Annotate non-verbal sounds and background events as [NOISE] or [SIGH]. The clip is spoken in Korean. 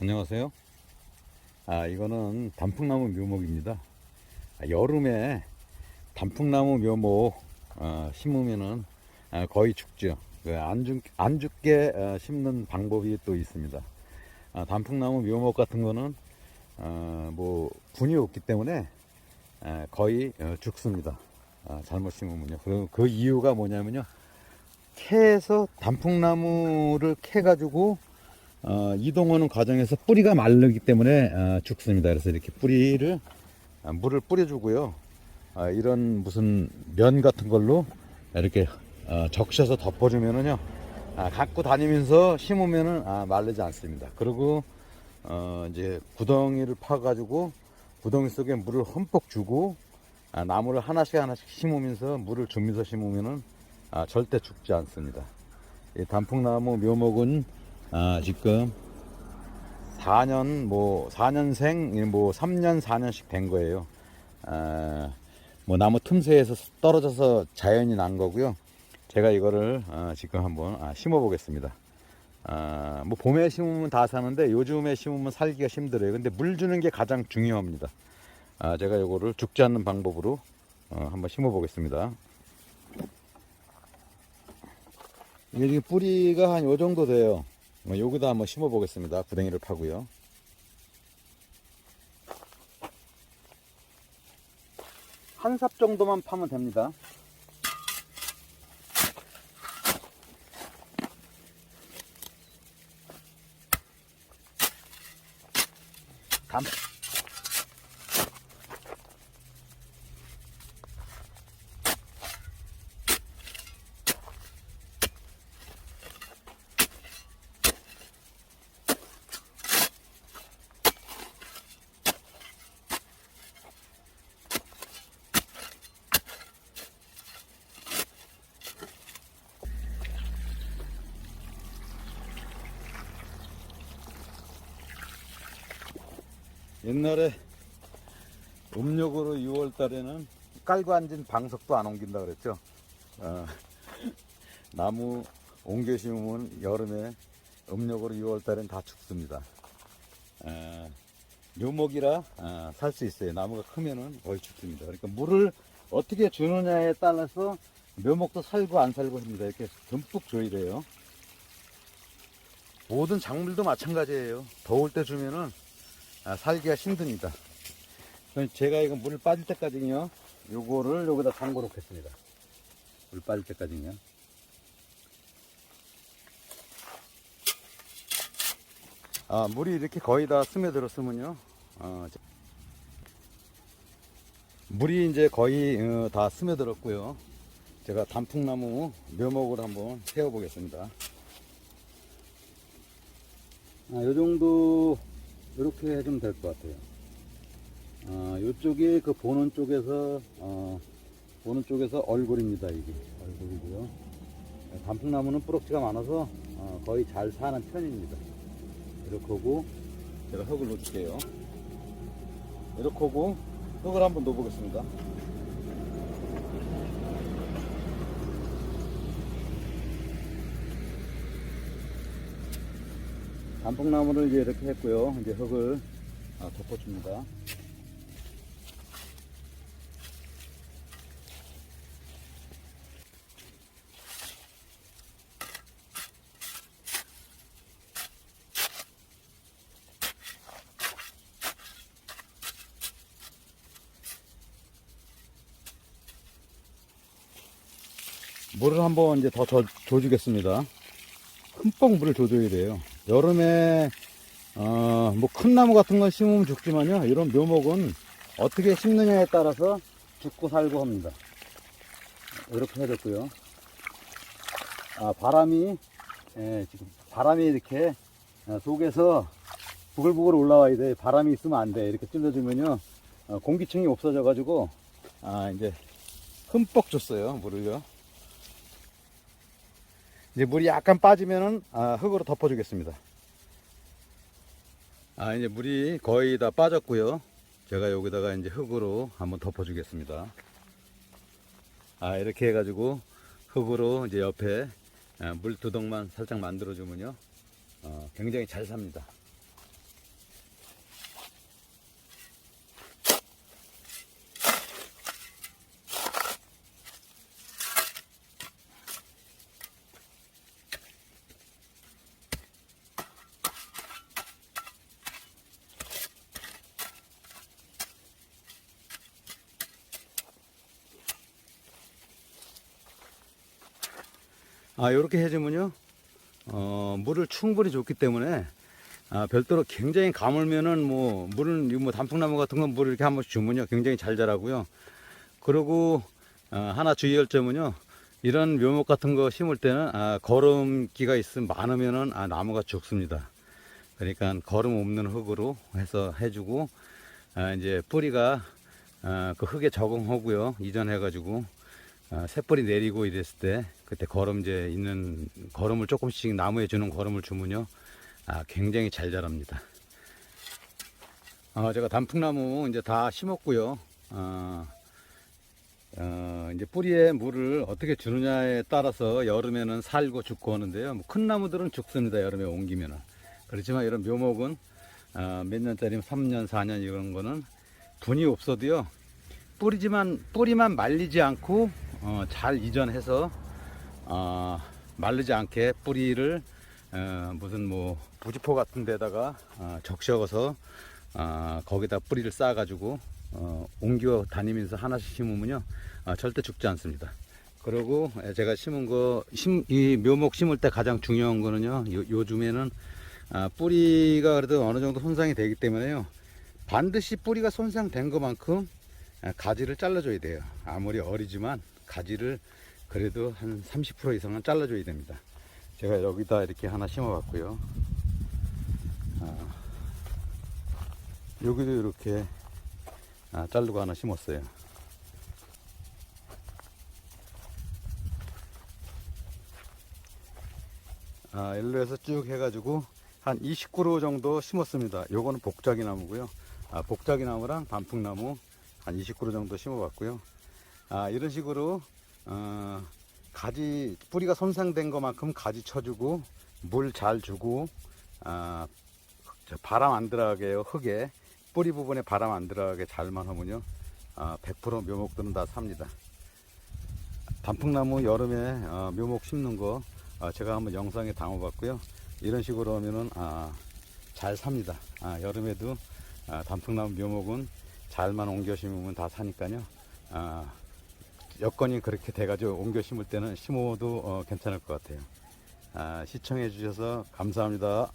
안녕하세요. 아, 이거는 단풍나무 묘목입니다. 아, 여름에 단풍나무 묘목 어, 심으면은 아, 거의 죽죠. 그 안, 죽, 안 죽게 어, 심는 방법이 또 있습니다. 아, 단풍나무 묘목 같은 거는 어, 뭐 분이 없기 때문에 아, 거의 어, 죽습니다. 아, 잘못 심으면요. 그, 그 이유가 뭐냐면요. 캐서 단풍나무를 캐가지고 어, 이동하는 과정에서 뿌리가 마르기 때문에 어, 죽습니다. 그래서 이렇게 뿌리를 아, 물을 뿌려주고요. 아, 이런 무슨 면 같은 걸로 이렇게 어, 적셔서 덮어주면은요, 아, 갖고 다니면서 심으면은 아, 마르지 않습니다. 그리고 어, 이제 구덩이를 파가지고 구덩이 속에 물을 흠뻑 주고 아, 나무를 하나씩 하나씩 심으면서 물을 주면서 심으면은 아, 절대 죽지 않습니다. 이 단풍나무 묘목은 아, 지금 4년 뭐 4년생 뭐 3년 4년씩 된 거예요. 아, 뭐 나무 틈새에서 떨어져서 자연이 난 거고요. 제가 이거를 아, 지금 한번 아, 심어 보겠습니다. 아, 뭐 봄에 심으면 다 사는데 요즘에 심으면 살기가 힘들어요. 근데 물 주는 게 가장 중요합니다. 아, 제가 이거를 죽지 않는 방법으로 어, 한번 심어 보겠습니다. 이게 지금 뿌리가 한 요 정도 돼요. 어, 여기다 한번 심어 보겠습니다. 구덩이를 파고요. 한 삽 정도만 파면 됩니다. 감. 옛날에 음력으로 6월 달에는 깔고 앉은 방석도 안 옮긴다 그랬죠. 어, [LAUGHS] 나무 옮겨 심으면 여름에 음력으로 6월 달엔 다 죽습니다. 어, 묘목이라 살수 있어요. 나무가 크면은 거의 죽습니다. 그러니까 물을 어떻게 주느냐에 따라서 묘목도 살고 안 살고 합니다. 이렇게 듬뿍 줘야 돼요. 모든 작물도 마찬가지예요. 더울 때 주면은 아, 살기가 힘듭니다. 그럼 제가 이거 물 빠질 때까지요, 요거를 여기다 담궈 놓겠습니다. 물 빠질 때까지요. 아, 물이 이렇게 거의 다 스며들었으면요, 어, 자- 물이 이제 거의 어, 다 스며들었고요. 제가 단풍나무 묘목을 한번 세워 보겠습니다. 아, 요 정도 이렇게 해주면 될 것 같아요. 어, 이쪽이 그 보는 쪽에서 어, 보는 쪽에서 얼굴입니다. 이게 얼굴이고요. 단풍나무는 뿌럭지가 많아서 어, 거의 잘 사는 편입니다. 이렇게 하고 제가 흙을 넣어줄게요. 이렇게 하고 흙을 한번 넣어보겠습니다. 단풍나무를 이제 이렇게 했고요. 이제 흙을 아, 덮어줍니다. 물을 한번 이제 더 줘, 줘주겠습니다. 흠뻑 물을 줘줘야 돼요. 여름에 어, 뭐 큰 나무 같은 건 심으면 죽지만요. 이런 묘목은 어떻게 심느냐에 따라서 죽고 살고 합니다. 이렇게 해야 됐고요. 아, 바람이 예, 지금 바람이 이렇게 어, 속에서 부글부글 올라와야 돼. 바람이 있으면 안 돼. 이렇게 찔러주면요. 어, 공기층이 없어져 가지고 아, 이제 흠뻑 줬어요. 물을요. 이제 물이 약간 빠지면은 아, 흙으로 덮어주겠습니다. 아 이제 물이 거의 다 빠졌고요. 제가 여기다가 이제 흙으로 한번 덮어주겠습니다. 아 이렇게 해가지고 흙으로 이제 옆에 아, 물 두덩만 살짝 만들어주면요, 어, 굉장히 잘 삽니다. 아, 이렇게 해주면요, 어, 물을 충분히 줬기 때문에, 아, 별도로 굉장히 가물면은 뭐, 물은, 뭐 단풍나무 같은 건 물을 이렇게 한 번씩 주면요, 굉장히 잘 자라고요. 그리고, 어, 하나 주의할 점은요, 이런 묘목 같은 거 심을 때는, 아, 거름기가 있으면 많으면은, 아, 나무가 죽습니다. 그러니까 거름 없는 흙으로 해서 해주고, 아, 이제 뿌리가, 아, 그 흙에 적응하고요, 이전해가지고, 아, 새뿌리 내리고 이랬을 때 그때 거름제 있는 거름을 조금씩 나무에 주는 거름을 주면요 아, 굉장히 잘 자랍니다. 아, 제가 단풍나무 이제 다 심었고요. 아, 어, 이제 뿌리에 물을 어떻게 주느냐에 따라서 여름에는 살고 죽고 하는데요. 뭐 큰 나무들은 죽습니다. 여름에 옮기면은. 그렇지만 이런 묘목은 아, 몇 년짜리 3년, 4년 이런 거는 분이 없어도요. 뿌리지만 뿌리만 말리지 않고 어, 잘 이전해서 어, 마르지 않게 뿌리를 어, 무슨 뭐 부지포 같은 데다가 어, 적셔서 어, 거기다 뿌리를 쌓아가지고 어, 옮겨 다니면서 하나씩 심으면요 어, 절대 죽지 않습니다. 그리고 제가 심은 거, 심, 이 묘목 심을 때 가장 중요한 거는요, 요, 요즘에는 아, 뿌리가 그래도 어느 정도 손상이 되기 때문에요, 반드시 뿌리가 손상된 것만큼 아, 가지를 잘라줘야 돼요. 아무리 어리지만 가지를 그래도 한 30% 이상은 잘라줘야 됩니다. 제가 여기다 이렇게 하나 심어봤고요. 아, 여기도 이렇게 아, 자르고 하나 심었어요. 아, 일로 해서 쭉 해가지고 한 20그루 정도 심었습니다. 요거는 복자기 나무고요. 아, 복자기 나무랑 단풍나무 한 20그루 정도 심어봤고요. 아, 이런 식으로 어, 가지 뿌리가 손상된 것만큼 가지 쳐주고 물 잘 주고 아, 저 바람 안 들어가게요 흙에 뿌리 부분에 바람 안 들어가게 잘만 하면요 아, 100% 묘목들은 다 삽니다. 단풍나무 여름에 어, 묘목 심는 거 어, 제가 한번 영상에 담아봤고요. 이런 식으로 하면은 아, 잘 삽니다. 아, 여름에도 아, 단풍나무 묘목은 잘만 옮겨 심으면 다 사니까요. 아, 여건이 그렇게 돼가지고 옮겨 심을 때는 심어도 어, 괜찮을 것 같아요. 아, 시청해 주셔서 감사합니다.